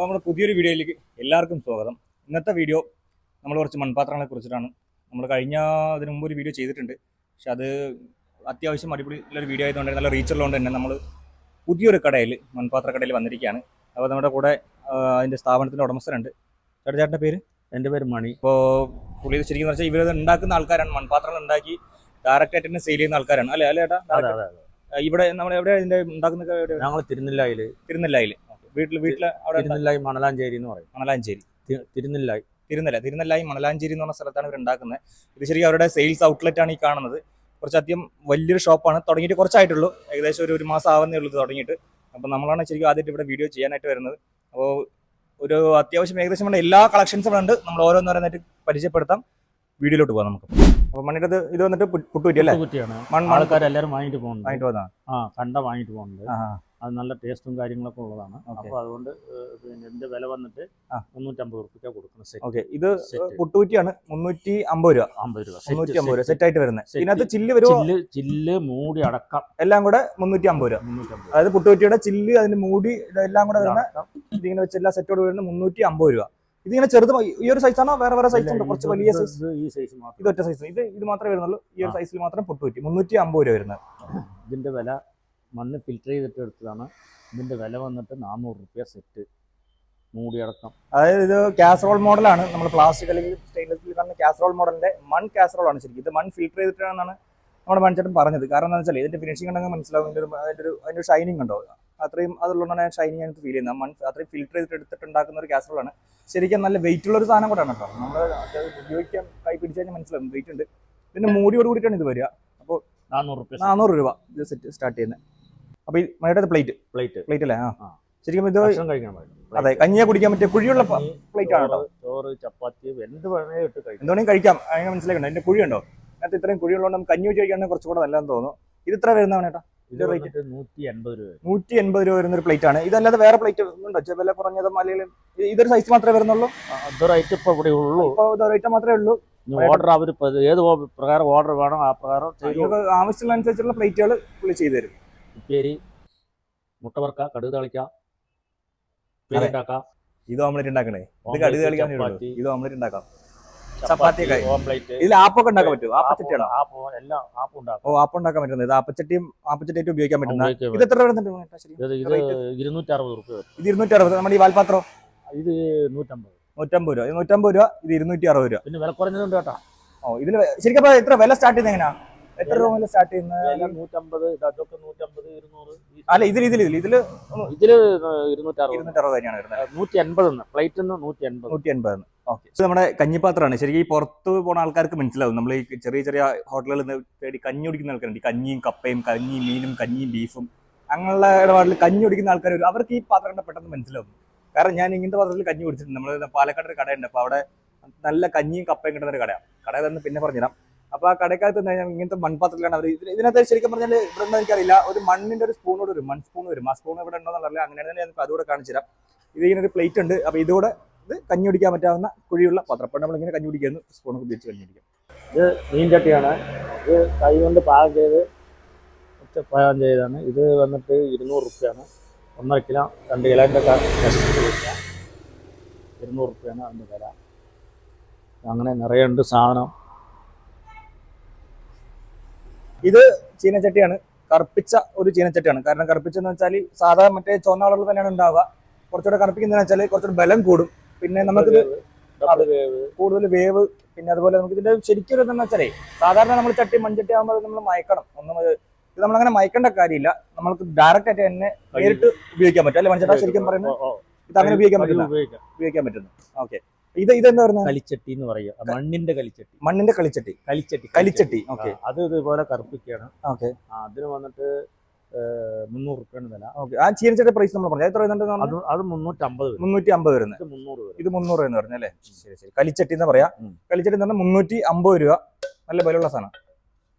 അപ്പോൾ നമ്മുടെ പുതിയൊരു വീഡിയോയിലേക്ക് എല്ലാവർക്കും സ്വാഗതം. ഇന്നത്തെ വീഡിയോ നമ്മൾ കുറച്ച് മൺപാത്രങ്ങളെ കുറിച്ചിട്ടാണ്. നമ്മൾ കഴിഞ്ഞ അതിന് മുമ്പ് ഒരു വീഡിയോ ചെയ്തിട്ടുണ്ട്. പക്ഷെ അത് അത്യാവശ്യം അടിപൊളി അടിപൊളിയുള്ളൊരു വീഡിയോ ആയതുകൊണ്ട് നല്ല റീച്ചുള്ളതുകൊണ്ട് തന്നെ നമ്മൾ പുതിയൊരു കടയിൽ മൺപാത്ര കടയിൽ വന്നിരിക്കുകയാണ്. അപ്പോൾ നമ്മുടെ കൂടെ അതിന്റെ സ്ഥാപനത്തിന്റെ ഉടമസ്ഥനുണ്ട് ചേട്ടാ ചേട്ടന്റെ പേര്? എന്റെ പേര് മണി. ഇപ്പോൾ പുള്ളി ശരിക്കും വെച്ചാൽ ഇവരത് ഉണ്ടാക്കുന്ന ആൾക്കാരാണ്. മൺപാത്രങ്ങൾ ഉണ്ടാക്കി ഡയറക്റ്റായിട്ട് തന്നെ സെയിൽ ചെയ്യുന്ന ആൾക്കാരാണ്. അല്ലേ? അല്ലേ ചേട്ടാ? ഇവിടെ നമ്മൾ എവിടെ ഇതിന്റെ ഉണ്ടാക്കുന്ന ഞങ്ങൾ തിരുനെല്ലായിൽ തിരുനെല്ലായിൽ വീട്ടിൽ വീട്ടിൽ അവിടെ തിരുനെല്ലായി മണലാഞ്ചേരി എന്ന് പറയും. മണലാഞ്ചേരി. തിരുനെല്ലായി. തിരുനെല്ല തിരുനെല്ലായി മണലാഞ്ചേരി എന്ന് പറഞ്ഞ സ്ഥലത്താണ് ഇവർ ഉണ്ടാക്കുന്നത്. ഇത് ശരിക്കും അവരുടെ സെയിൽസ് ഔട്ട്ലെറ്റ് ആണ് ഈ കാണുന്നത്. കുറച്ചധികം വലിയൊരു ഷോപ്പാണ് തുടങ്ങിയിട്ട് കുറച്ചായിട്ടുള്ളൂ. ഏകദേശം ഒരു ഒരു മാസം ആവുന്നേ ഉള്ളൂ ഇത് തുടങ്ങിയിട്ട്. അപ്പോൾ നമ്മളാണ് ശരിക്കും ആദ്യമായിട്ട് ഇവിടെ വീഡിയോ ചെയ്യാനായിട്ട് വരുന്നത്. അപ്പോൾ ഒരു അത്യാവശ്യം ഏകദേശം നമ്മുടെ എല്ലാ കളക്ഷൻസും ഉണ്ട്. നമ്മൾ ഓരോന്ന് ഓരോന്നോരോന്നായിട്ട് പരിചയപ്പെടുത്താം. വീഡിയോയിലോട്ട് പോകാം നമുക്ക്. അപ്പൊ മണിയുടെ ഇത് വന്നിട്ട് പുട്ടുപറ്റി അല്ലേ? കുറ്റിയാണ് ആൾക്കാരെല്ലാരും വാങ്ങിട്ട് പോകുന്നുണ്ട്. വാങ്ങിട്ട് വന്നതാണ് ആ കണ്ട വാങ്ങിട്ട് പോകുന്നുണ്ട്. ആ അത് നല്ല ടേസ്റ്റും കാര്യങ്ങളൊക്കെ ഉള്ളതാണ്. അപ്പൊ അപ്പോൾ അതുകൊണ്ട് പിന്നെ ഇതിന്റെ വില വന്നിട്ട്. മുന്നൂറ്റമ്പത് റുപ്യ കൊടുക്കണം. Set okay. ഇത് പുട്ടുകുറ്റിയാണ്. മുന്നൂറ്റി അമ്പത് രൂപ. അമ്പത് രൂപ. മുന്നൂറ്റി അമ്പത് രൂപ. സെറ്റ്. ആയിട്ട് വരുന്നത്. ഇതിനകത്ത് ചില്ല് വരും ചില്ല് ചില്ല് മൂടി അടക്കം. എല്ലാം കൂടെ മുന്നൂറ്റി അമ്പത് രൂപ. മുന്നൂറ്റമ്പത്. അതായത് പുട്ടുകുറ്റിയുടെ ചില്ല് അതിന്റെ മൂടി ഇതെല്ലാം കൂടെ വരുന്ന. ഇതിങ്ങനെ വെച്ച് എല്ലാ സെറ്റോട് വരുന്ന മുന്നൂറ്റി അമ്പത് രൂപ. ഇതിങ്ങനെ ചെറുത് ഈ ഒരു സൈസാണോ വേറെ വേറെ സൈസ് ഉണ്ട്. കുറച്ച് വലിയ സൈസ് ഈ സൈസ് ഇത് ഒറ്റ സൈസ് ഇത് ഇത് മാത്രമേ വരുന്നുള്ളൂ. ഈ ഒരു. സൈസിൽ മാത്രം പുട്ടുപറ്റി മുന്നൂറ്റി അമ്പത് രൂപ വരുന്നത്. ഇതിന്റെ വില മണ്ണ് ഫിൽറ്റർ ചെയ്തിട്ട് എടുത്തതാണ്. ഇതിന്റെ വില വന്നിട്ട് നാനൂറ് റുപ്യ സെറ്റ് മൂടി അടക്കം. അതായത് ഇത് കാസറോൾ മോഡലാണ് നമ്മൾ പ്ലാസ്റ്റിക് അല്ലെങ്കിൽ സ്റ്റെയിൻലെസ് സ്റ്റീൽ കാണുന്ന കാസറോൾ മോഡലിന്റെ മൺ കാസറോൾ ആണ് ശരിക്കും. ഇത് മൺ ഫിൽറ്റർ ചെയ്തിട്ടാണെന്നാണ് നമ്മുടെ മൺചേട്ടൻ പറഞ്ഞത്. കാരണം എന്താ വെച്ചാൽ ഇതിന്റെ ഫിനിഷിംഗ് ഉണ്ടെങ്കിൽ മനസ്സിലാവും. ഇതിന്റെ ഒരു അതിന്റെ ഒരു ഷൈനിങ് ഉണ്ടോ? അത്രയും അതുള്ളതാണ് ഷൈനിങ് എനിക്ക് ഫീൽ ചെയ്യുന്നത്. മൺ അത്രയും ഫിൽറ്റർ ചെയ്തിട്ട് എടുത്തിട്ട് ഉണ്ടാക്കുന്ന ഒരു കാസറോൾ ആണ്. ശരിക്കും നല്ല വെയിറ്റ് ഉള്ള ഒരു സാധനം കൂടെയാണ് കേട്ടോ. നമ്മൾ ഉപയോഗിക്കാൻ കൈ പിടിച്ചു കഴിഞ്ഞാൽ മനസ്സിലാവും. വെയിറ്റ് ഉണ്ട്. പിന്നെ മൂടിയോട് കൂടിയിട്ടാണ് ഇത് വരിക. നാനൂറ് രൂപ നാനൂറ് രൂപ ഇത് സെറ്റ് സ്റ്റാർട്ട് ചെയ്യുന്നത്. അപ്പൊ ഈ മഴയുടെ പ്ലേറ്റ്? പ്ലേറ്റ്. പ്ലേറ്റ് അല്ലേ? ആ. ശരിക്കും ഇത് കഴിക്കാൻ അതെ കഞ്ഞിയെ കുടിക്കാൻ പറ്റിയ കുഴിയുള്ള പ്ലേറ്റ് ആണ്? ചോറ്, ചപ്പാത്തി എന്ത് വേണേ ഇട്ട് കഴിക്കാം. അങ്ങനെ മനസ്സിലാക്കണ്ട? അതിന്റെ കുഴിയുണ്ടോ? അതിനകത്ത് ഇത്രയും കുഴിയുള്ളതുകൊണ്ട് നമുക്ക് കഞ്ഞി വെച്ച് കഴിക്കുകയാണെങ്കിൽ കുറച്ചുകൂടെ നല്ലതെന്ന് തോന്നുന്നു. ഇത് ഇത്ര വരുന്നതാണ് ചേട്ടാ ഇത് റേറ്റ് നൂറ്റി എൺപത് രൂപ നൂറ്റി എൺപത് രൂപ വരുന്ന ഒരു പ്ലേറ്റ് ആണ്. ഇതല്ലാതെ വേറെ പ്ലേറ്റ് ഉണ്ടോ? വില കുറഞ്ഞത് ഇത് ഇതൊരു സൈസ് മാത്രമേ വരുന്നുള്ളൂ? അത് റേറ്റ് ഇപ്പൊ ഇവിടെ ഉള്ളൂ. ഇത് റേറ്റ് മാത്രമേ ഉള്ളൂ. ഓർഡർ അവർ ഏത് പ്രകാരം ഓർഡർ വേണം ആ പ്രകാരം ആവശ്യമുള്ള അനുസരിച്ചുള്ള പ്ലേറ്റുകൾ പുള്ളി ചെയ്തു തരും ഉപ്പേരി മുട്ട വറുക്ക കടുക് തളിക്ക ഉപ്പേരി അതെ. ഉണ്ടാക്കാം. ഇത് ഓംലെറ്റ് ഉണ്ടാക്കണേ. ഇത് ഓംലെറ്റ്, കടുക് ഇത് ഉണ്ടാക്കാം. ചപ്പാത്തി. ഓംപ്ലേറ്റ്. ഇതിൽ ആപ്പൊക്കെ ഉണ്ടാക്കാൻ പറ്റുമോ? ആപ്പച്ചട്ടിയാണോ? ആപ്പ് എല്ലാം ആപ്പ് ഉണ്ടാക്കാം. ഓ ആപ്പ് ഉണ്ടാക്കാൻ പറ്റുന്നത്. ഇത് ആപ്പച്ചട്ടിയും ആപ്പച്ചട്ടിയായിട്ട് ഉപയോഗിക്കാൻ പറ്റുന്ന ഉപയോഗിക്കാൻ ഇത് എത്ര വരുന്നുണ്ട് ചേട്ടാ ശരി. ഇത് ഇത് rate? ഇരുന്നൂറ്റി അറുപത് റുപ്യ വരും. ഇത് ഇരുന്നൂറ്റി അറുപത് നമ്മുടെ ഈ വാൽപാത്രം? ഇത് നൂറ്റമ്പത്. നൂറ്റമ്പത് രൂപ. ഇത് നൂറ്റമ്പത് രൂപ ഇത് ഇരുന്നൂറ്റി അറുപത് രൂപ. പിന്നെ വില കുറഞ്ഞതുണ്ട് കേട്ടോ. ഓ ഇതിൽ ശരിക്കും എത്ര? വില സ്റ്റാർട്ട് ചെയ്യുന്നത് എങ്ങനെയാ? എത്ര രൂപ മുതൽ സ്റ്റാർട്ട് ചെയ്യുന്നത്? വില നൂറ്റമ്പത് ഇതൊക്കെ നൂറ്റമ്പത് ഇരുന്നൂറ് അല്ല ഇതിൽ ഇതിൽ ഇതിൽ ഇതിൽ ഇതിൽ ഇരുന്നൂറ്ററുപത്. തന്നെയാണ് വരുന്നത്. നൂറ്റി എൺപത് പ്ലേറ്റ് നൂറ്റി എൺപത് നൂറ്റി എൺപത് ഓക്കെ. ഇത് നമ്മുടെ കഞ്ഞിപ്പാത്രമാണ് ശരിക്കും ഈ പുറത്ത് പോണ ആൾക്കാർക്ക് മനസ്സിലാവും. നമ്മൾ ഈ ചെറിയ ചെറിയ ഹോട്ടലുകളിൽ നിന്ന് തേടി കഞ്ഞി കുടിക്കുന്ന ആൾക്കാരുണ്ട്. കഞ്ഞിയും കപ്പയും കഞ്ഞിയും മീനും കഞ്ഞിയും ബീഫും. അങ്ങനെയുള്ള ഇടപാടിൽ കഞ്ഞി കുടിക്കുന്ന ആൾക്കാർ വരും. അവർക്ക് ഈ പാത്രം പെട്ടെന്ന് മനസ്സിലാവും. കാരണം ഞാൻ ഇങ്ങനത്തെ പാത്രത്തിൽ കഞ്ഞി കുടിച്ചിട്ടുണ്ട്. നമ്മൾ പാലക്കാട് ഒരു കടയുണ്ട്. അപ്പോൾ അവിടെ നല്ല കഞ്ഞിയും കപ്പയും കിട്ടുന്ന ഒരു കടയാണ് കട തന്നെ പിന്നെ പറഞ്ഞുതരാം. അപ്പോൾ ആ കടക്കകത്ത് നിന്ന് കഴിഞ്ഞാൽ ഇങ്ങനത്തെ മൺപാത്രത്തിലാണ് അവർ ഇതിനകത്ത് ശരിക്കും പറഞ്ഞാൽ ഇവിടെ ഒന്നും എനിക്കറിയില്ല. ഒരു മണ്ണിന്റെ ഒരു സ്പൂൺ ഒരു മൺ സ്പൂൺ വരും. ആ സ്പൂൺ ഇവിടെ ഉണ്ടോ എന്നറിയില്ല അങ്ങനെ തന്നെ ഞാൻ അതുകൂടെ കാണിച്ചു തരാം. ഇത് ഇങ്ങനെ ഒരു പ്ലേറ്റ് ഉണ്ട്. അപ്പൊ ഇതുകൂടെ ഇത് കഞ്ഞി കുടിക്കാൻ പറ്റാവുന്ന കുഴിയുള്ള പാത്രപ്പം നമ്മൾ ഇങ്ങനെ കഞ്ഞി കുടിക്കുന്നു. സ്പൂണൊക്കെ ഉപയോഗിച്ച് കഞ്ഞി കുടിക്കാം. മീൻ ചട്ടിയാണ്. ഇത് കൈ കൊണ്ട് പാകം ചെയ്ത് പാകം ചെയ്താണ് ഇത് വന്നിട്ട് ഇരുന്നൂറ് റുപ്യാണ്. ഒന്നര കിലോ രണ്ട് കിലോന്റെ കിലോ ഇരുന്നൂറ് റുപ്യാണ് അതിന്റെ വില. അങ്ങനെ നിറയെ ഉണ്ട് സാധനം. ചീനച്ചട്ടിയാണ്. കറുപ്പിച്ച ഒരു ചീനച്ചട്ടിയാണ്. കാരണം കറുപ്പിച്ചെന്ന് വെച്ചാൽ സാധാരണ മറ്റേ ചുവന്ന കളറിൽ തന്നെയാണ് ഉണ്ടാവുക. കുറച്ചുകൂടെ കറുപ്പിക്കുന്നതെന്ന് വെച്ചാൽ കുറച്ചുകൂടെ ബലം കൂടും. പിന്നെ നമുക്കിത് കൂടുതൽ വേവ്. പിന്നെ അതുപോലെ നമുക്ക് ഇതിന്റെ ശരിക്കും ഒരു ഇതെന്ന് വെച്ചാലേ സാധാരണ നമ്മൾ ചട്ടി മൺചട്ടി ആകുമ്പോൾ നമ്മൾ മയക്കണം. ഒന്നും ഇത് ഇത് നമ്മളങ്ങനെ മയക്കേണ്ട കാര്യമില്ല. നമ്മൾക്ക് ഡയറക്റ്റ് ആയിട്ട് തന്നെ നേരിട്ട് ഉപയോഗിക്കാൻ പറ്റും. അല്ലെ മൺചട്ട? ശരിക്കും പറയുന്നത്. ഇത് അങ്ങനെ ഉപയോഗിക്കാൻ പറ്റില്ല. ഉപയോഗിക്കാൻ പറ്റുന്നു. ഓക്കെ. ഇത് ഇതെന്താ പറയുന്നത് കളിച്ചട്ടി എന്ന് പറയുക മണ്ണിന്റെ കളിച്ചട്ടി. മണ്ണിന്റെ കളിച്ചട്ടി. കളിച്ചട്ടി കളിച്ചട്ടി ഓക്കെ. അത് ഇതുപോലെ കറുപ്പിക്കുകയാണ്. ഓക്കെ. അതിന് വന്നിട്ട് മുന്നൂറ് റുപ്യാണ് വില. ഓക്കെ. ആ ചീനച്ചട്ടി പ്രൈസ് നമ്മൾ പറഞ്ഞു. എത്ര അത് അത് മുന്നൂറ്റമ്പത് മുന്നൂറ്റി അമ്പത് വരുന്നത് ഇത് മുന്നൂറ് ഇത് മുന്നൂറ് എന്ന് പറഞ്ഞു അല്ലേ ശരി ശരി. കളിച്ചട്ടി എന്ന് പറയാ. കളിച്ചട്ടി എന്ന് പറഞ്ഞാൽ മുന്നൂറ്റി അമ്പത് രൂപ. നല്ല വിലയുള്ള സാധനം.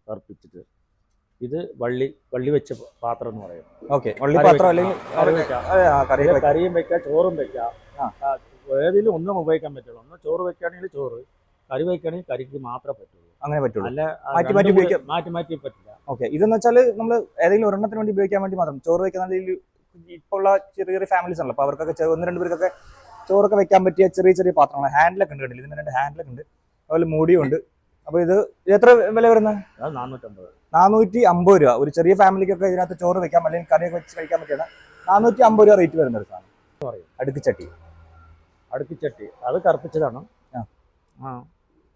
കറുപ്പിച്ചിട്ട്. ഇത് വള്ളി വള്ളി വെച്ച പാത്രം എന്ന് പറയും. ഓക്കെ. വള്ളി പാത്രം. അല്ലെങ്കിൽ. കറിയും വെക്കാം ചോറും വെക്കാം. ഏതിലും ഒന്നും ഉപയോഗിക്കാൻ പറ്റുള്ളൂ. ഒന്ന് ചോറ് വെക്കുകയാണെങ്കിൽ ചോറ് കറി വെക്കുകയാണെങ്കിൽ കറിക്ക് മാത്രമേ പറ്റുള്ളൂ. അങ്ങനെ പറ്റുള്ളൂ. അല്ല മാറ്റി മാറ്റി ഉപയോഗിക്കാം. മാറ്റി മാറ്റി പറ്റില്ല. ഓക്കെ. ഇതെന്ന് വെച്ചാൽ നമ്മൾ ഏതെങ്കിലും ഒരെണ്ണത്തിന് വേണ്ടി ഉപയോഗിക്കാൻ വേണ്ടി മാത്രം. ചോറ് വെക്കുന്ന അല്ലെങ്കിൽ ഇപ്പോൾ ഉള്ള ചെറിയ ചെറിയ ഫാമിലീസ് ഉണ്ടല്ലോ അപ്പൊ അവർക്കൊക്കെ ഒന്ന് രണ്ട് പേർക്കൊക്കെ ചോറൊക്കെ വെക്കാൻ പറ്റിയ ചെറിയ ചെറിയ പാത്രങ്ങൾ ഹാൻഡിലൊക്കെ ഉണ്ട് കണ്ടില്ല? ഇതിന് രണ്ട് ഹാൻഡിലൊക്കെ ഉണ്ട്. അതുപോലെ മൂടിയും ഉണ്ട് അപ്പോൾ ഇത് എത്ര വില വരുന്നത്? നാനൂറ്റമ്പത് നാനൂറ്റി അമ്പത് രൂപ. ഒരു ചെറിയ ഫാമിലിക്കൊക്കെ ഇതിനകത്ത് ചോറ് വെക്കാം അല്ലെങ്കിൽ കറിയൊക്കെ വെച്ച് കഴിക്കാൻ പറ്റിയാണ് നാനൂറ്റി അമ്പത് രൂപ റേറ്റ് വരുന്ന ഒരു സാധനം. പറയും. അടുക്കുചട്ടി അടുക്കിച്ചട്ടി. അത് കറുപ്പിച്ചതാണ്.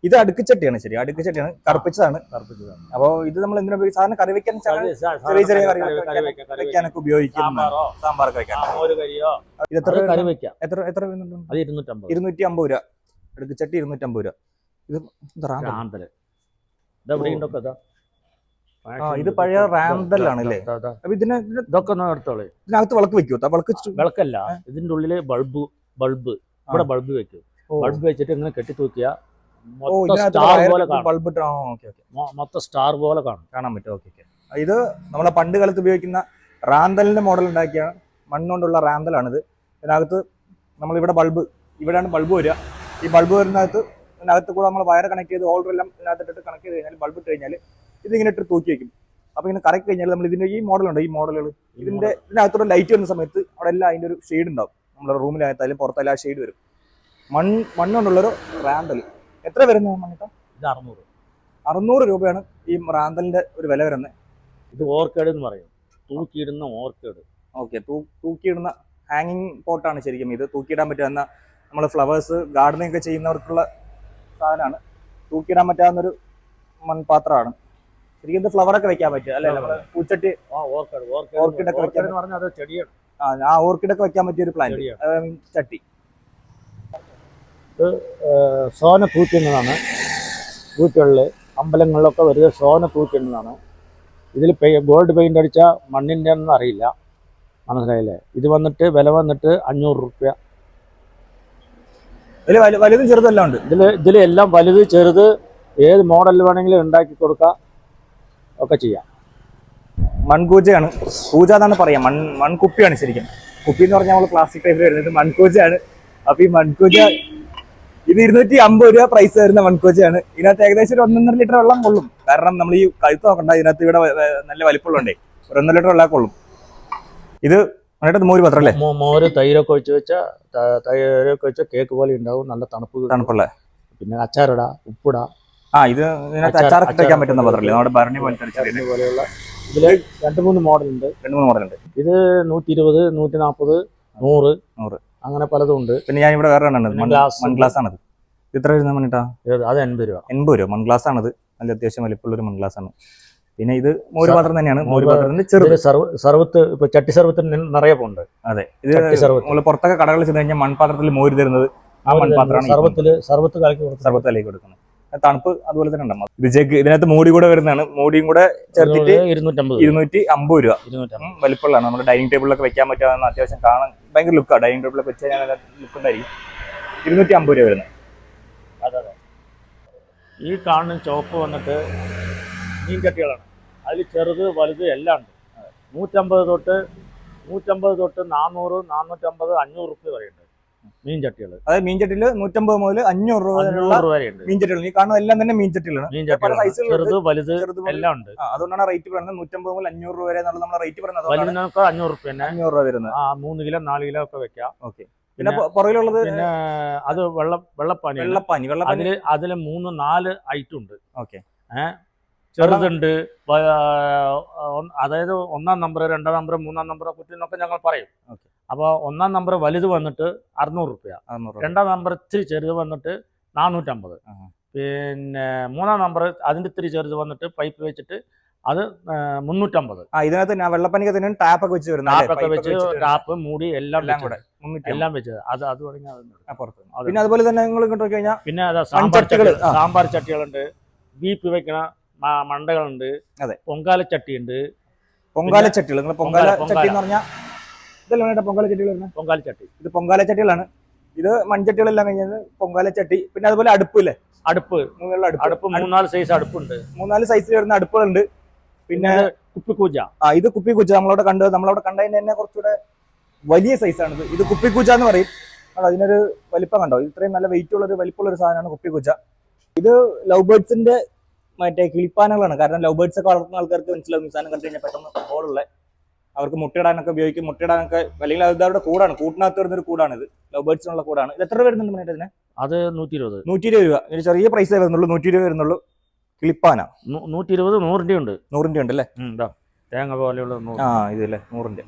ഇത് അടുക്കിച്ചട്ടിയാണ് ശരി. അടുക്കിച്ചട്ടിയാണ്. കറുപ്പിച്ചതാണ്. കറുപ്പിച്ചതാണ്. അപ്പോൾ ഇത് നമ്മൾ എന്തിനാ ഉപയോഗിക്കുക? സാധാരണ കറി വെക്കാൻ ചെറിയ ചെറിയ കറി- വെക്കാനൊക്കെ ഉപയോഗിക്കുന്ന സാമ്പാറോ? സാമ്പാറൊക്കെ വെക്കാൻ. ഇത് എത്ര കറി വെക്കാം. എത്ര എത്ര അത് ഇരുന്നൂറ്റമ്പത്. ഇരുന്നൂറ്റി അമ്പത് രൂപ. അടുക്കിച്ചട്ടി ഇരുന്നൂറ്റമ്പത് രൂപ. ഇത് ഉണ്ടൊക്കെ ഇതാ? പഴയ റാന്തലാണ് അല്ലേ? അപ്പൊ ഇതിന് ഇതൊക്കെ എടുത്തോളൂ. ഇതിനകത്ത് വിളക്ക് വെക്കൂ വിളക്ക് വിളക്കല്ല. ഇതിന്റെ ഉള്ളിൽ ബൾബ് ബൾബ്. ഇവിടെ ബൾബ് വെക്കും. ബൾബ് വെച്ചിട്ട് ഇങ്ങനെ കെട്ടി തൂക്കിയാ ഓ മൊത്തം സ്റ്റാർ പോലെ കാണും. ബൾബ് മൊത്തം സ്റ്റാർ പോലെ കാണും. കാണാൻ പറ്റും ഓക്കെ ഓക്കെ. ഇത് നമ്മളെ പണ്ട് കാലത്ത് ഉപയോഗിക്കുന്ന റാന്തലിന്റെ മോഡൽ ഉണ്ടാക്കിയ മണ്ണുകൊണ്ടുള്ള റാന്തലാണിത്. ഇതിനകത്ത് നമ്മളിവിടെ ബൾബ് ഇവിടെയാണ് ബൾബ് വരിക. ഈ ബൾബ് വരുന്നകത്ത് ഇതിനകത്ത് കൂടെ നമ്മൾ വയർ കണക്ട് ചെയ്ത് ഓൾഡർ എല്ലാം ഇതിനകത്തിട്ട് കണക്ട് ചെയ്ത് കഴിഞ്ഞാൽ ബൾബ് ഇട്ട് കഴിഞ്ഞാൽ ഇതിങ്ങനെ ഇട്ട് തൂക്കി വെക്കും. അപ്പോൾ ഇങ്ങനെ കറക്റ്റ് കഴിഞ്ഞാൽ നമ്മൾ ഇതിന്റെ ഈ മോഡലുണ്ട് ഈ മോഡലുകൾ ഇതിന്റെ ഇതിനകത്തോടെ ലൈറ്റ് വരുന്ന സമയത്ത് അവിടെ എല്ലാം അതിന്റെ ഒരു ഷെയ്ഡ് ഉണ്ടാവും. നമ്മുടെ റൂമിലായാലും പുറത്തായാലും ആ ഷെയ്ഡ് വരും. മൺ മണ്ണുകൊണ്ടുള്ളൊരു റാന്തൽ എത്ര വരുന്നത് മണ്ണിട്ട ഇത് അറുന്നൂറ്. അറുന്നൂറ് രൂപയാണ് ഈ റാന്തലിന്റെ ഒരു വില വരുന്നത്. ഇത് ഓർക്കേഡ് എന്ന് പറയും. തൂക്കിയിടുന്ന ഓർക്കേഡ്. ഓക്കെ തൂക്കിയിടുന്ന ഹാങ്ങിങ് പോട്ടാണ് ശരിക്കും ഇത്. തൂക്കിയിടാൻ പറ്റുന്ന നമ്മൾ ഫ്ലവേഴ്സ് ഗാർഡനിങ് ഒക്കെ ചെയ്യുന്നവർക്കുള്ള സാധനമാണ്. തൂക്കിയിടാൻ പറ്റാവുന്നൊരു മൺപാത്രമാണ്. ശരിക്കും ഇത് ഫ്ലവർ ഒക്കെ വെക്കാൻ പറ്റുക അല്ലെ? പൂച്ചട്ടി ഓർക്കേഡ് ഓർക്കേഡ്. ഒക്കെ വെക്കാൻ പറഞ്ഞാൽ അത് ചെടിയാണ്. ആ ആ ഓർക്കിഡ് ഒക്കെ വെക്കാൻ പറ്റിയ ഒരു പ്ലാന്റ് ചട്ടി. സോന തൂക്കുന്നതാണ് പൂറ്റുകളിൽ അമ്പലങ്ങളിലൊക്കെ വരുന്നത് സോന തൂക്കുന്നതാണ് ഇതിൽ ഗോൾഡ് പെയിന്റ് അടിച്ച മണ്ണിന്റെ ഒന്നും അറിയില്ല. മനസ്സിലായില്ലേ? ഇത് വന്നിട്ട് വില വന്നിട്ട് അഞ്ഞൂറ് റുപ്യ. വലുതും ചെറുതെല്ലാം ഉണ്ട്. ഇതിൽ ഇതിലെല്ലാം വലുത് ചെറുത് ഏത് മോഡൽ വേണമെങ്കിലും ഉണ്ടാക്കി കൊടുക്കാം. ഒക്കെ ചെയ്യാം. മൺകൂജയാണ്. പൂജ എന്നാണ് പറയാം. മൺ മൺകുപ്പിയാണ് ശരിക്കും. കുപ്പി എന്ന് പറഞ്ഞാൽ നമ്മൾ പ്ലാസ്റ്റിക് ടൈപ്പിൽ വരുന്നത് മൺകൂജയാണ്. അപ്പൊ ഈ മൺകൂജ ഇത് ഇരുന്നൂറ്റി അമ്പത് രൂപ പ്രൈസ് വരുന്ന മൺകൂജയാണ്. ഇതിനകത്ത് ഏകദേശം ഒരു ഒന്നൊന്നര ലിറ്റർ വെള്ളം കൊള്ളും. കാരണം നമ്മൾ ഈ കഴുത്ത് നോക്കണ്ട ഇതിനകത്ത് ഇവിടെ നല്ല വലിപ്പമുള്ളണ്ടേ ഒരു ഒന്നര ലിറ്റർ വെള്ളം കൊള്ളും. ഇത് മോര് പത്രം അല്ലേ? മോര് തൈരൊക്കെ വെച്ച് വെച്ചാൽ തൈരൊക്കെ വെച്ച കേക്ക് പോലെ ഉണ്ടാവും. നല്ല തണുപ്പ്. തണുപ്പുള്ള. പിന്നെ അച്ചാറിടാ ഉപ്പിടാ. ആ ഇത് ഇതിനകത്ത് അച്ചാർ- അച്ചാറൊക്കെ അച്ചാർ പറ്റുന്ന പത്രല്ലേ നമ്മുടെ ഭരണി പോലത്തെ പോലെയുള്ള ഇതിൽ രണ്ട് മൂന്ന് മോഡലുണ്ട്. രണ്ട് മൂന്ന് മോഡലുണ്ട്. നൂറ്റി ഇരുപത് നൂറ്റി നാൽപ്പത് നൂറ്. നൂറ്. അങ്ങനെ പലതും ഉണ്ട്. പിന്നെ ഞാൻ ഇവിടെ വേറെ മൺ ഗ്ലാസ് ആണത് ഇത്ര വരുന്ന മണിട്ടാ? ഇത് അത് എൺപത് രൂപ. എൺപത് രൂപ. മൺ ഗ്ലാസ് ആണത് നല്ല അത്യാവശ്യം വലിപ്പമുള്ള ഒരു മൺ ഗ്ലാസ് ആണ് പിന്നെ ഇത് മോര് പാത്രം തന്നെയാണ്. മോര് പാത്രത്തിന്റെ ചെറുത്. സർവത്ത് ഇപ്പൊ ചട്ടി സർവത്തിന് നിറയെ ഉണ്ട് അതെ. ഇത് നമ്മൾ പുറത്തൊക്കെ കടകളിൽ ചെന്ന് കഴിഞ്ഞാൽ മൺപാത്രത്തിൽ മോര് തരുന്നത് ആ മൺപാത്രമാണ് സർവത്തിൽ സർവത്ത് കലക്കി കൊടുക്കുന്നത് സർവത്തിലേക്ക് കൊടുക്കുന്നത്. തണുപ്പ് അതുപോലെ തന്നെ ഉണ്ടാവും. ഇത് ജഗ് ഇതിനകത്ത് മോടി കൂടെ വരുന്നതാണ്. മോടിയും കൂടെ ചേർത്തിട്ട് ഇരുന്നൂറ്റി അമ്പത് രൂപ. വലിപ്പമുള്ളതാണ്. നമ്മുടെ ഡൈനിങ് ടേബിളിലൊക്കെ വെക്കാൻ പറ്റാവുന്ന അത്യാവശ്യം കാണാൻ ഭയങ്കര ലുക്കാണ് ഡൈനിങ് ടേബിളൊക്കെ വെച്ച് കഴിഞ്ഞാൽ ലുക്ക് ഉണ്ടായിരിക്കും. ഇരുന്നൂറ്റി അമ്പത് രൂപ വരുന്നത്. അതെ അതെ. ഈ കാണുന്ന ചുവപ്പ് വന്നിട്ട് മീൻ കട്ടികളാണ്. അതിൽ ചെറുത് വലുത് എല്ലാം ഉണ്ട്. നൂറ്റമ്പത് തൊട്ട് നൂറ്റമ്പത് തൊട്ട് നാനൂറ് നാനൂറ്റമ്പത് അഞ്ഞൂറ് റുപ്യ വരെയുണ്ട്. അതായത് മീൻചട്ടിയിൽ നൂറ്റമ്പത് മുതൽ അഞ്ഞൂറ് രൂപ മീൻചട്ടികൾ ഈ കാണുന്ന എല്ലാം തന്നെ മീൻചട്ടികളാണ്. പല. വലുത് എല്ലാം ഉണ്ട്. അതുകൊണ്ടാണ് റേറ്റ് പറയുന്നത് നൂറ്റമ്പത് മുതൽ അഞ്ഞൂറ് രൂപ വരെ നമ്മൾ റേറ്റ് പറയുന്നത്. വലുതിനൊക്കെ അഞ്ഞൂറ് രൂപ അഞ്ഞൂറ് രൂപ വരുന്നത്. ആ മൂന്ന് കിലോ നാല് കിലോ ഒക്കെ വെക്കാം. ഓക്കെ. പിന്നെ പുറകിലുള്ളത് പിന്നെ അത് വെള്ളം വെള്ളപ്പാനി വെള്ളപ്പാനി. വെള്ളപ്പാനി അതിൽ അതിൽ മൂന്ന് നാല് ഐറ്റം ഉണ്ട്. ഓക്കെ. ചെറുതുണ്ട്. അതായത് ഒന്നാം നമ്പർ രണ്ടാം നമ്പർ മൂന്നാം നമ്പർ കുറ്റിന്നൊക്കെ ഞങ്ങൾ പറയും. ഓക്കെ. അപ്പോൾ ഒന്നാം നമ്പർ വലുത് വന്നിട്ട് അറുന്നൂറ് റുപ്യ. രണ്ടാം നമ്പർ ഇത്തിരി ചെറുത് വന്നിട്ട് നാനൂറ്റമ്പത്. പിന്നെ മൂന്നാം നമ്പർ അതിന്റെ ഇത്തിരി ചെറുത് വന്നിട്ട് പൈപ്പ് വെച്ചിട്ട് അത് മുന്നൂറ്റമ്പത്. ഇതിനകത്ത് വെള്ളപ്പനിക്ക് തന്നെ ടാപ്പ് ഒക്കെ വെച്ച് വരുന്നത്? ടാപ്പൊക്കെ വെച്ച്. ടാപ്പ് മൂടി എല്ലാം എല്ലാം കൂടെ എല്ലാം വെച്ചത് അത് അത് തുടങ്ങി പുറത്ത് പിന്നെ അതുപോലെ തന്നെ നിങ്ങൾ ഇങ്ങോട്ട് കഴിഞ്ഞാൽ പിന്നെ അതാ സാമ്പാർ ചട്ടികൾ. സാമ്പാർ ചട്ടികളുണ്ട്. ബീപ്പ് വെക്കണ മണ്ടകളുണ്ട്. അതെ. പൊങ്കാല ചട്ടിയുണ്ട്. പൊങ്കാല ചട്ടികൾ നിങ്ങൾ പൊങ്കാല, ചട്ടി എന്ന് പറഞ്ഞാൽ ഇതല്ലേ ഏട്ടാ പൊങ്കാല ചട്ടികൾ വരുന്നത്. പൊങ്കാല ചട്ടി. ഇത് പൊങ്കാല ചട്ടികളാണ്. ഇത് മൺചട്ടികളെല്ലാം കഴിഞ്ഞത് പൊങ്കാല ചട്ടി. പിന്നെ അതുപോലെ അടുപ്പ് ഇല്ലേ? അടുപ്പ്. മൂന്നുള്ള അടുപ്പ്. അടുപ്പ് മൂന്നാൽ സൈസ് അടുപ്പുണ്ട്. മൂന്നാൽ സൈസിൽ വരുന്ന അടുപ്പുകളുണ്ട്. പിന്നെ കുപ്പിക്കൂജ. ആ ഇത് കുപ്പിക്കൂജ. നമ്മളവിടെ കണ്ടത് നമ്മളവിടെ കണ്ടതിന് തന്നെ കുറച്ചുകൂടെ വലിയ സൈസാണ് ഇത് ഇത് കുപ്പിക്കുച്ച എന്ന് പറയും. കണ്ടോ അതിനൊരു വലിപ്പം കണ്ടോ? ഇത്രയും നല്ല വെയിറ്റ് ഉള്ള ഒരു വലിപ്പമുള്ള ഒരു സാധനമാണ് കുപ്പിക്കൂജ. ഇത് ലവ് ബേർഡ്സിന്റെ മറ്റേ കിളിപ്പാനകളാണ്. കാരണം ലവ് ബേർഡ്സ് ഒക്കെ വളർത്തുന്ന ആൾക്കാർക്ക് മനസ്സിലാവും ഈ സാധനം കണ്ടു കഴിഞ്ഞാൽ പെട്ടെന്ന് ബോളുള്ള അവർക്ക് മുട്ടയിടാനൊക്കെ ഉപയോഗിക്കും മുട്ടയിടാനൊക്കെ അല്ലെങ്കിൽ അത് അവരുടെ കൂടാണ് കൂട്ടിനകത്ത് വരുന്ന ഒരു കൂടാണ് ഇത്. ലവ് ബേർഡ്സിനുള്ള കൂടാണ്. ഇത് എത്ര വരുന്നുണ്ട് മണിയേട്ടാ ഇതിന്? അത് നൂറ്റി ഇരുപത് നൂറ്റി ഇരുപത് രൂപ. ഒരു ചെറിയ പ്രൈസേ വരുന്നുള്ളൂ? നൂറ്റി ഇരുപത് വരുന്നുള്ളൂ. കിളിപ്പാന. നൂറ്റി ഇരുപത് നൂറിന്റെ ഉണ്ട്. നൂറിന്റെ ഉണ്ട് അല്ലേ? തേങ്ങ പോലെയുള്ള ആ ആ ഇതല്ലേ നൂറിന്റെ.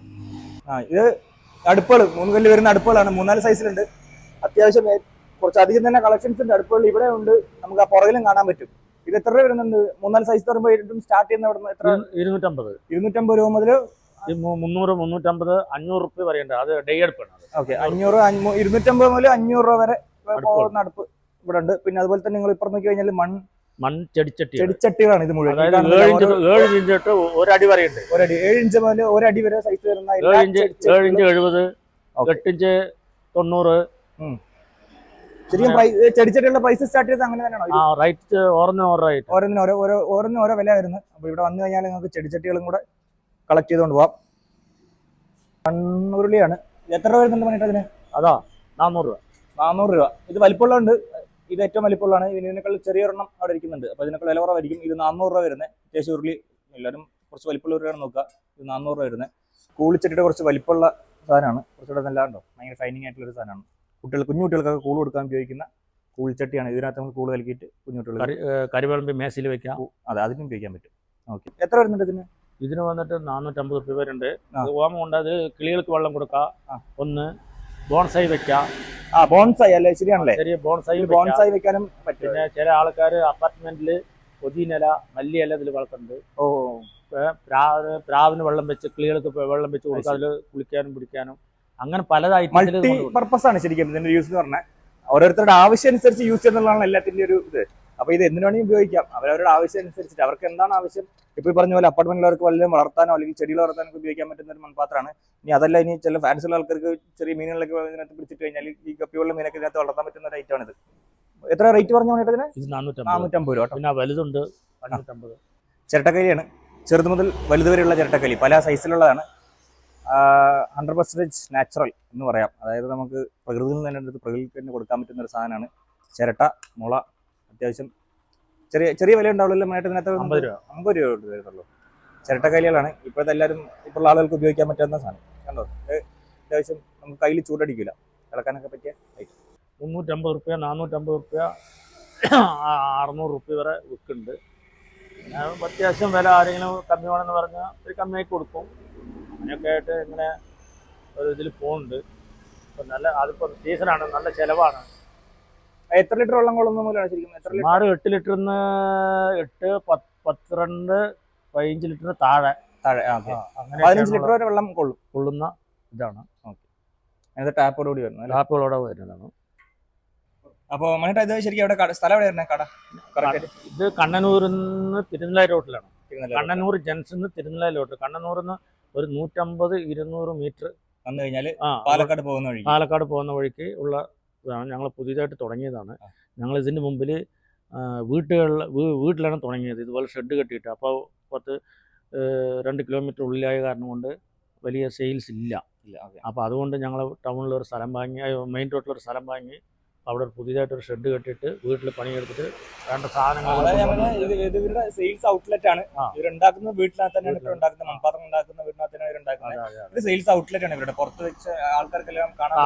ആ ഇത് അടുപ്പുകൾ. മൂന്ന് കല്ല് വരുന്ന അടുപ്പുകളാണ്. മൂന്നാൽ സൈസിലുണ്ട് അത്യാവശ്യം കുറച്ച് അധികം തന്നെ കളക്ഷൻസ് ഉണ്ട്. അടുപ്പുകൾ ഇവിടെ ഉണ്ട്. നമുക്ക് ആ പുറകിലും കാണാൻ പറ്റും. ഇത് എത്ര രൂപ വരുന്നുണ്ട്? മൂന്നാൽ സൈസ് തരുമ്പോൾ സ്റ്റാർട്ട് ചെയ്യുന്ന എത്ര? ഇരു- ഇരുന്നൂറ്റമ്പത്. ഇരുന്നൂറ്റമ്പത് രൂപ മുതൽ ഈ മുന്നൂറ് മുന്നൂറ്റമ്പത് അഞ്ഞൂറ് റുപ്യ വരെയുണ്ട്. അത് ഡേ എടുപ്പാണ് അത് ഓക്കെ അഞ്ഞൂറ് അഞ്ഞൂ- ഇരുന്നൂറ്റമ്പത് മുതൽ അഞ്ഞൂറ് രൂപ വരെ നടപ്പ് പോകുന്ന അടുപ്പ് ഇവിടെ ഉണ്ട്. പിന്നെ അതുപോലെ തന്നെ നിങ്ങൾ ഇപ്പുറം നോക്കി കഴിഞ്ഞാൽ മൺ മൺ ചെടിച്ചട്ടി ചെടിച്ചട്ടികളാണ് ഇത് മുഴുവൻ. ഏഴ് ഇഞ്ച് തൊട്ട് ഒരടി വരെയുണ്ട്. ഒരടി. ഏഴ് ഇഞ്ച് മുതൽ ഒരടി വരെ സൈസ് വരുന്ന ഏഴ് ഇഞ്ച് ഏഴ് ഇഞ്ച് എഴുപത് ഓക്കേ. എട്ട് ഇഞ്ച് തൊണ്ണൂറ്. ശരിക്കും ചെടിച്ചട്ടികളുടെ പ്രൈസ് സ്റ്റാർട്ട് ചെയ്ത് അങ്ങനെ തന്നെയാണോ? റൈറ്റ് ഓറഞ്ചിന് ഓരോ റൈറ്റ് ഓരോന്നിനും ഓരോ ഓരോന്നിനും ഓരോ വില വരുന്നത് അപ്പൊ ഇവിടെ വന്നു കഴിഞ്ഞാൽ നിങ്ങൾക്ക് ചെടിച്ചട്ടികളും കൂടെ കളക്ട് ചെയ്തുകൊണ്ട് പോവാം. കണ്ണൂരുളിയാണ് എത്ര രൂപ വരുന്നുണ്ട് പണിയിട്ട് അതിന്? അതാ നാന്നൂറ് രൂപ. നാനൂറ് രൂപ. ഇത് വലിപ്പമുള്ളതുണ്ട്. ഇത് ഏറ്റവും വലിപ്പമുള്ളതാണ്. ഇതിനേക്കാൾ ചെറിയൊരെണ്ണം അവിടെ ഇരിക്കുന്നുണ്ട്. അപ്പോൾ ഇതിനേക്കാൾ വില കുറവായിരിക്കും. ഇത് നാനൂറ് രൂപ വരുന്നത് അത്യാവശ്യം ഉരുളി എല്ലാവരും കുറച്ച് വലിപ്പമുള്ള ഉരുളിയാണ് നോക്കുക. ഇത് നാനൂറ് രൂപ വരുന്നത് കൂളിച്ചിട്ടിട്ട് കുറച്ച് വലിപ്പമുള്ള സാധനമാണ്. കുറച്ചുകൂടെ നല്ല ഉണ്ടോ? ഭയങ്കര ഷൈനിങ് ആയിട്ടുള്ള ഒരു സാധനമാണ്. കുട്ടികൾ കുഞ്ഞു കുട്ടികൾക്കൊക്കെ കൂൾ കൊടുക്കാൻ ഉപയോഗിക്കുന്ന കൂളിച്ചട്ടിയാണ്. ഇതിനകത്ത് നമുക്ക് കൂൾ കലക്കിയിട്ട് കുഞ്ഞു കുട്ടികൾ കറി ഏ, മേശയിൽ വെക്കാം. അതെ അതിനും ഉപയോഗിക്കാൻ പറ്റും. ഓക്കെ എത്ര വരുന്നുണ്ട് ഇതിന്? ഇതിന് വന്നിട്ട് നാനൂറ്റമ്പത് റുപ്യ വരുന്നുണ്ട്. ഓമം കൊണ്ട് അത് കിളികൾക്ക് വെള്ളം കൊടുക്കാം. ഒന്ന് ബോൺസൈ വെക്കാം. ആ ബോൺസായി അല്ലേ? ശരിയാണല്ലേ? ചെറിയ ബോൺസൈ ബോൺസൈ ബോൺസായി വെക്കാനും പറ്റും. പിന്നെ ചില ആൾക്കാർ അപ്പാർട്ട്മെന്റിൽ പൊതിനില മല്ലിയില ഇതിൽ വളർത്തുന്നുണ്ട്. ഓ. പ്രാവ് പ്രാവിന് വെള്ളം വെച്ച് കിളികൾക്ക് വെള്ളം വെച്ച് കൊടുക്കുക അതിൽ കുളിക്കാനും പിടിക്കാനും. അങ്ങനെ പലതായിട്ട് മൾട്ടി പർപ്പസ് ആണ് ശരിക്കും ഇതിന്റെ യൂസ് എന്ന് പറഞ്ഞാൽ ഓരോരുത്തരുടെ ആവശ്യം അനുസരിച്ച് യൂസ് ചെയ്യുന്നതാണ് എല്ലാത്തിന്റെ ഒരു ഇത്. അപ്പൊ ഇത് എന്തിനു വേണമെങ്കിലും ഉപയോഗിക്കാം. അവരവരുടെ ആവശ്യം അനുസരിച്ചിട്ട് അവർക്ക് എന്താണ് ആവശ്യം? ഇപ്പൊ പറഞ്ഞ പോലെ അപ്പാർട്ട്മെന്റിലവർക്ക് വല്ലതും വളർത്താനോ അല്ലെങ്കിൽ ചെടികൾ വളർത്താനൊക്കെ ഉപയോഗിക്കാൻ പറ്റുന്ന ഒരു മൺപാത്രമാണ്. ഇനി അതല്ല ഇനി ചില ഫാൻസുള്ള ആൾക്കാർക്ക് ചെറിയ മീനുകളൊക്കെ ഇതിനകത്ത് പിടിച്ചിട്ട് കഴിഞ്ഞാൽ ഈ കപ്പിയുള്ള മീനൊക്കെ ഇതിനകത്ത് വളർത്താൻ പറ്റുന്ന ഒരു ഐറ്റമാണ് ഇത്. എത്ര റേറ്റ് പറഞ്ഞു ഇതിന്? ഇത് നാനൂറ്റമ്പത്. രൂപ പിന്നെ വലുതുണ്ട് ചിരട്ടക്കലിയാണ് ചെറുത് മുതൽ വലുത് വരെയുള്ള ചിരട്ടക്കലി പല സൈസിലുള്ളതാണ് ഹൺഡ്രഡ് പെർസെന്റേജ് നാച്ചുറൽ എന്ന് പറയാം. അതായത് നമുക്ക് പ്രകൃതിയിൽ നിന്ന് തന്നെ എടുത്ത് പ്രകൃതിക്ക് തന്നെ കൊടുക്കാൻ പറ്റുന്ന ഒരു സാധനമാണ്. ചിരട്ട മുള അത്യാവശ്യം ചെറിയ ചെറിയ വില ഉണ്ടാവുള്ളൂ മെയിനായിട്ട് ഇതിനകത്ത് അമ്പത് രൂപ. അമ്പത് രൂപ വരുന്നുള്ളൂ വരുന്നുള്ളൂ. ചിരട്ടക്കലികളാണ്. ഇപ്പോഴത്തെ എല്ലാവരും ഇപ്പോഴുള്ള ആളുകൾക്ക് ഉപയോഗിക്കാൻ പറ്റുന്ന സാധനം. കണ്ടോ? അത്യാവശ്യം നമുക്ക് കയ്യിൽ ചൂടടിക്കില്ല. ഇളക്കാനൊക്കെ പറ്റിയ മുന്നൂറ്റമ്പത് റുപ്യ നാനൂറ്റമ്പത് റുപ്യ അറുന്നൂറ് റുപ്യ വരെ വിൽക്കുന്നുണ്ട്. അത്യാവശ്യം വില ആരെങ്കിലും കമ്മി വേണമെന്ന് പറഞ്ഞാൽ ഒരു കമ്മിയാക്കി കൊടുക്കും. അങ്ങനെയൊക്കെ ആയിട്ട് ഇങ്ങനെ ഒരു ഇതിൽ പോകുന്നുണ്ട്. അപ്പം നല്ല അതിപ്പോൾ സീസണാണ് നല്ല ചിലവാണ്. എത്ര ലിറ്റർ വെള്ളം കൊള്ളുന്ന മൂലമാണ് ശരിക്കും? എത്ര ലിറ്റർ? എട്ട് ലിറ്ററിന്ന് എട്ട് പത്ത് പത്തിരണ്ട് പതിനഞ്ച് ലിറ്ററിന് താഴെ. താഴെ. പതിനഞ്ച് ലിറ്റർ വരെ വെള്ളം കൊള്ളും. കൊള്ളുന്ന ഇതാണ്. ഓക്കെ. ടാപ്പോട് കൂടി വരുന്നത് ടാപ്പുകളോടെ വരുന്നതാണ്. അപ്പൊ മണിട്ട് ഇത് ശരിക്കും അവിടെ സ്ഥലം എവിടെ വരുന്നത് കട ഇത് കണ്ണനൂരിൽ നിന്ന് തിരുനെല്ലായി റോട്ടിലാണ്. കണ്ണനൂർ ജംഗ്ഷനിൽ നിന്ന് തിരുനെല്ലി റോട്ട് കണ്ണനൂരിൽ നിന്ന് ഒരു നൂറ്റമ്പത് ഇരുന്നൂറ് മീറ്റർ വന്നു കഴിഞ്ഞാൽ പാലക്കാട് പോകുന്ന വഴി പാലക്കാട് പോകുന്ന വഴിക്ക് ഉള്ള ഇതാണ് ഞങ്ങൾ പുതിയതായിട്ട് തുടങ്ങിയതാണ്. ഞങ്ങൾ ഇതിന് മുമ്പിൽ വീട്ടുകളിൽ വീട്ടിലാണ് തുടങ്ങിയത്. ഇതുപോലെ ഷെഡ് കെട്ടിയിട്ട്. അപ്പോൾ പത്ത് രണ്ട് കിലോമീറ്റർ ഉള്ളിലായ കാരണം കൊണ്ട് വലിയ സെയിൽസ് ഇല്ല. അപ്പോൾ അതുകൊണ്ട് ഞങ്ങൾ ടൗണിൽ ഒരു സ്ഥലം വാങ്ങി മെയിൻ റോഡിലൊരു സ്ഥലം വാങ്ങി അവിടെ പുതിയതായിട്ടൊരു ഷെഡ് കെട്ടിയിട്ട് വീട്ടിൽ പണിയെടുത്തിട്ട് വേണ്ട സാധനങ്ങൾ ഇവരുടെ സെയിൽസ് ഔട്ട്ലെറ്റ് ആണ്. ഇവരുണ്ടാക്കുന്ന ഇവരുണ്ടാക്കുന്നത് വീട്ടിനകത്ത് തന്നെയാണ് ഇവർ ഉണ്ടാക്കുന്നത് മൺപാത്രം ഉണ്ടാക്കുന്ന വീട്ടിനകത്ത് തന്നെ ഇവരുണ്ടാക്കുന്നത്. ഇത് സെയിൽസ് ഔട്ട്ലെറ്റ് ആണ് ഇവരുടെ. പുറത്ത് വെച്ച് ആൾക്കാർക്കെല്ലാം കാണാൻ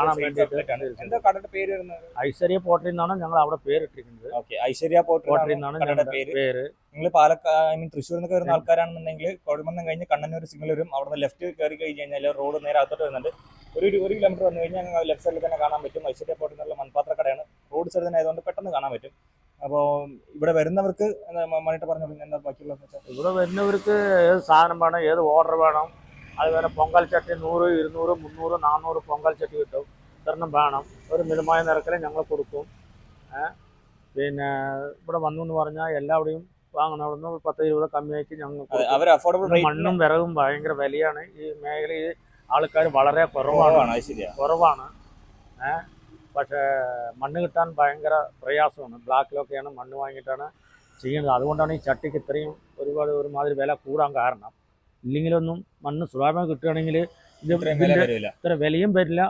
എന്താ കടയുടെ പേര് വരുന്നത്? ഐശ്വര്യ പോട്ടറി എന്നാണ് ഞങ്ങൾ അവിടെ പേരിട്ടിരിക്കുന്നത്. ഓക്കെ ഐശ്വര്യ പോട്ടറി എന്നാണ് കടയുടെ ഞങ്ങളുടെ പേര്. പേര്. നിങ്ങൾ പാലക്കാട് ഐ മീൻ തൃശ്ശൂർ നിന്നൊക്കെ വരുന്ന ആൾക്കാരാണെന്നുണ്ടെങ്കിൽ കോഴിമന്നം കഴിഞ്ഞ് കണ്ണന്നൂർ സിഗ്നൽ വരും അവിടെ നിന്ന് ലെഫ്റ്റ് കയറി കഴിഞ്ഞ് കഴിഞ്ഞാൽ റോഡ് നേരെ അകത്തോട്ട് വരുന്നുണ്ട്. ഒരു ഒരു- ഒരു കിലോമീറ്റർ വന്നു കഴിഞ്ഞാൽ ഞങ്ങൾ ലെഫ്റ്റ് സൈഡിൽ തന്നെ കാണാൻ പറ്റും. ഐശ്വര്യ പോട്ടിൽ നിന്നുള്ള മൺപാത്ര കടയാണ് റോഡ് സൈഡിൽ തന്നെ ആയതുകൊണ്ട് പെട്ടെന്ന് കാണാൻ പറ്റും. അപ്പോൾ ഇവിടെ വരുന്നവർക്ക് മണിട്ട് പറഞ്ഞ പിന്നെ എന്താ ബാക്കിയുള്ള വെച്ചാൽ? ഇവിടെ വരുന്നവർക്ക് ഏത് സാധനം വേണം ഏത് ഓർഡർ വേണം അതുപോലെ പൊങ്കൽ ചട്ടി നൂറ് ഇരുന്നൂറ് മുന്നൂറ് നാന്നൂറ് പൊങ്കൽ ചട്ടി കിട്ടും. ഇത്രണ്ണം വേണം. ഒരു മിതമായ നിരക്കിൽ ഞങ്ങൾ കൊടുക്കും. പിന്നെ ഇവിടെ വന്നു എന്ന് പറഞ്ഞാൽ എല്ലാവിടെയും വാങ്ങണം. അവിടെ നിന്ന് പത്ത് ഇരുപത് കമ്മിയാക്കി ഞങ്ങൾ അവർ അഫോർഡബിൾ മണ്ണും വിറകും ഭയങ്കര വിലയാണ്. ഈ മേഖലയിൽ ആൾക്കാർ വളരെ കുറവാണ്. കുറവാണ് പക്ഷേ മണ്ണ് കിട്ടാൻ ഭയങ്കര പ്രയാസമാണ്. ബ്ലാക്കിലൊക്കെയാണ് മണ്ണ് വാങ്ങിയിട്ടാണ് ചെയ്യുന്നത്. അതുകൊണ്ടാണ് ഈ ചട്ടിക്ക് ഇത്രയും ഒരുപാട് ഒരുമാതിരി വില കൂടാൻ കാരണം. ഇല്ലെങ്കിലൊന്നും മണ്ണ് സുലഭമായി കിട്ടുകയാണെങ്കിൽ ഇത് ഇത്ര വിലയും വരില്ല.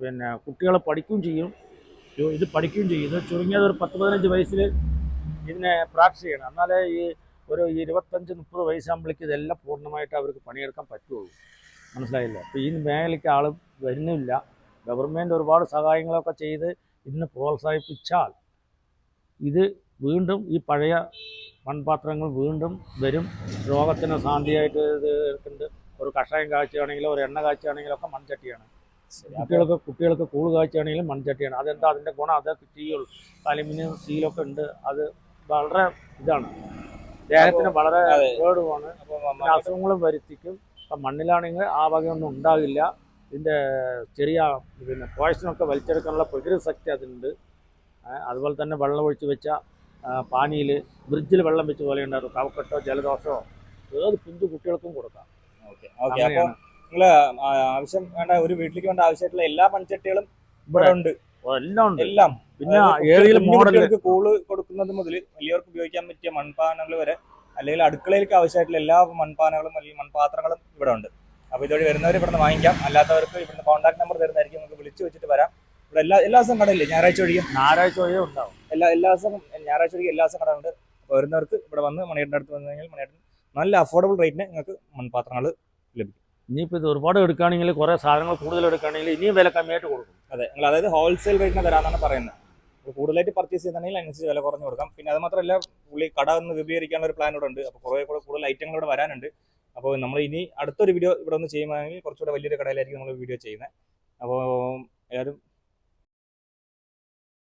പിന്നെ കുട്ടികളെ പഠിക്കുകയും ചെയ്യും. ഇത് പഠിക്കുകയും ചെയ്യും. ഇത് ചുരുങ്ങിയത് ഒരു പത്ത് പതിനഞ്ച് വയസ്സിൽ ഇതിനെ പ്രാക്ടീസ് ചെയ്യണം. എന്നാലേ ഈ ഒരു ഇരുപത്തഞ്ച് മുപ്പത് വയസ്സാകുമ്പോഴേക്ക് ഇതെല്ലാം പൂർണമായിട്ട് അവർക്ക് പണിയെടുക്കാൻ പറ്റുള്ളൂ. മനസ്സിലായില്ലേ? അപ്പോൾ ഈ മേഖലയ്ക്ക് ആൾ വരുന്നില്ല. ഗവൺമെന്റ് ഒരുപാട് സഹായങ്ങളൊക്കെ ചെയ്ത് ഇതിനെ പ്രോത്സാഹിപ്പിച്ചാൽ ഇത് വീണ്ടും ഈ പഴയ മൺപാത്രങ്ങൾ വീണ്ടും വരും. രോഗത്തിന് ശാന്തിയായിട്ട് ഇത് എടുക്കുന്നുണ്ട്. ഒരു കഷായം കാഴ്ചയാണെങ്കിലും ഒരു എണ്ണ കാഴ്ചയാണെങ്കിലൊക്കെ ഒക്കെ മൺചട്ടിയാണ്. കുട്ടികൾക്ക് കുട്ടികൾക്ക് കൂൾ കാഴ്ചയാണെങ്കിലും മൺചട്ടിയാണ്. അതെന്താ അതിന്റെ ഗുണം? അത് ചെയ്യുള്ളൂ അലുമിനിയം സ്റ്റീലൊക്കെ ഉണ്ട്. അത് വളരെ ഇതാണ്. ദേഹത്തിന് വളരെ. കേടുമാണ് അസുഖങ്ങളും വരുത്തിക്കും. മണ്ണിലാണെങ്കിൽ ആ വകയൊന്നും ഉണ്ടാകില്ല. ഇതിന്റെ ചെറിയ പിന്നെ പോയസനൊക്കെ വലിച്ചെടുക്കാനുള്ള പ്രകൃതി ശക്തി അതിനുണ്ട് അതുപോലെ തന്നെ വെള്ളം ഒഴിച്ച് വെച്ച പാനിയിൽ ബ്രിഡ്ജിൽ വെള്ളം വെച്ച് പോലെ ഉണ്ടായിരുന്നു. കവക്കെട്ടോ ജലദോഷമോ ഏത് പിഞ്ചു കുട്ടികൾക്കും കൊടുക്കാം. ഓക്കെ അങ്ങനെയാണ്. ആവശ്യം വേണ്ട ഒരു വീട്ടിലേക്ക് വേണ്ട ആവശ്യമായിട്ടുള്ള എല്ലാ മൺചട്ടികളും ഇവിടെ ഉണ്ട്. എല്ലാം ഉണ്ട്. എല്ലാം. പിന്നെ ഏതെങ്കിലും മോഡലുകൾക്ക് കൂൾ കൊടുക്കുന്നത് മുതൽ വലിയവർക്ക് ഉപയോഗിക്കാൻ പറ്റിയ മൺപാനങ്ങൾ വരെ അല്ലെങ്കിൽ അടുക്കളയിലേക്ക് ആവശ്യമായിട്ടുള്ള എല്ലാ മൺപാനകളും അല്ലെങ്കിൽ മൺപാത്രങ്ങളും ഇവിടെ ഉണ്ട്. അപ്പോൾ ഇതുവഴി വരുന്നവർ ഇവിടുന്ന് വാങ്ങിക്കാം. അല്ലാത്തവർക്ക് ഇവിടുന്ന് കോൺടാക്ട് നമ്പർ തരുന്നതായിരിക്കും. നമുക്ക് വിളിച്ചു വെച്ചിട്ട് വരാം. ഇവിടെ എല്ലാ എല്ലാ ദിവസവും കടയില്ലേ? ഞായറാഴ്ച ഒഴികെ? ഞായറാഴ്ച വഴിയേ ഉണ്ടാവും. എല്ലാ എല്ലാ ദിവസവും ഞായറാഴ്ച ഒഴികെ എല്ലാ ദിവസവും കടയുണ്ട് അപ്പോൾ വരുന്നവർക്ക് ഇവിടെ വന്ന് മണിയേട്ടന്റെ അടുത്ത് വന്നു കഴിഞ്ഞാൽ മണിയേട്ടൻ നല്ല അഫോർഡബിൾ റേറ്റിന് നിങ്ങൾക്ക് മൺപാത്രങ്ങൾ ലഭിക്കും. ഇനിയിപ്പോൾ ഇത് ഒരുപാട് എടുക്കുകയാണെങ്കിൽ കുറേ സാധനങ്ങൾ കൂടുതൽ എടുക്കുകയാണെങ്കിൽ ഇനിയും വില കമ്മിയായിട്ട് കൊടുക്കും. അതെ. നിങ്ങൾ അതായത് ഹോൾസെയിൽ റേറ്റിന് തരാമെന്നാണ് പറയുന്നത്. കൂടുതലായിട്ട് പർച്ചേസ് ചെയ്യുന്നുണ്ടെങ്കിൽ അതിനനുസരിച്ച് വില കുറഞ്ഞു കൊടുക്കാം. പിന്നെ അത് മാത്രമല്ല പുള്ളി കട ഒന്ന് വിപുലീകരിക്കാനുള്ള ഒരു പ്ലാൻ ഇവിടെ ഉണ്ട്. അപ്പോൾ കുറേ കൂടെ കൂടുതൽ ഐറ്റങ്ങൾ ഇവിടെ വരാനുണ്ട്. അപ്പോൾ നമ്മൾ ഇനി അടുത്തൊരു വീഡിയോ ഇവിടെ ഒന്ന് ചെയ്യുകയാണെങ്കിൽ കുറച്ചുകൂടെ വലിയൊരു കടയിലായിരിക്കും നമ്മൾ വീഡിയോ ചെയ്യുന്നത്. അപ്പോൾ എല്ലാവരും